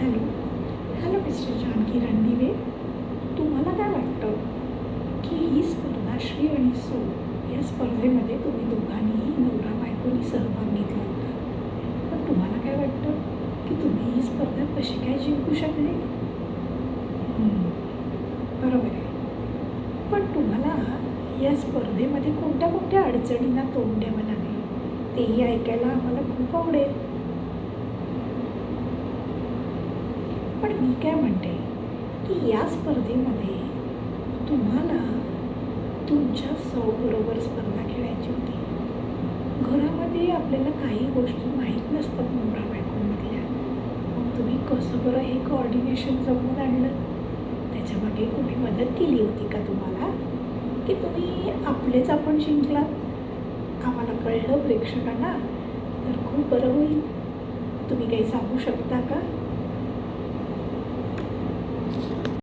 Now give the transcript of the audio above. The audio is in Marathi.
Hello. Hello mister Janaki Randive. तुम्हाला काय वाटतं की ही स्पर्धा श्री आणि सो या स्पर्धेमध्ये तुम्ही दोघांनीही नवरा बायकोनी सहभाग घेतला होता? पण तुम्हाला काय वाटतं की तुम्ही ही स्पर्धा कशी काय जिंकू शकले? बरोबर आहे. पण तुम्हाला या स्पर्धेमध्ये कोणत्या कोणत्या अडचणींना तोंड द्यावं लागेल? तेही ऐकायला आम्हाला खूप पण मी काय म्हणते की या स्पर्धेमध्ये तुम्हाला तुमच्या सौबरोबर स्पर्धा खेळायची होती. घरामध्ये आपल्याला काही गोष्टी माहीत नसतात नवरा बायकोमधल्या. मग तुम्ही कसं बरं हे कोऑर्डिनेशन जमवून आणलं? त्याच्यामागे कोणी मदत केली होती का तुम्हाला? की तुम्ही आपलेच आपण जिंकलात? आम्हाला कळलं प्रेक्षकांना? तर खूप बरं होईल. तुम्ही काही सांगू शकता का?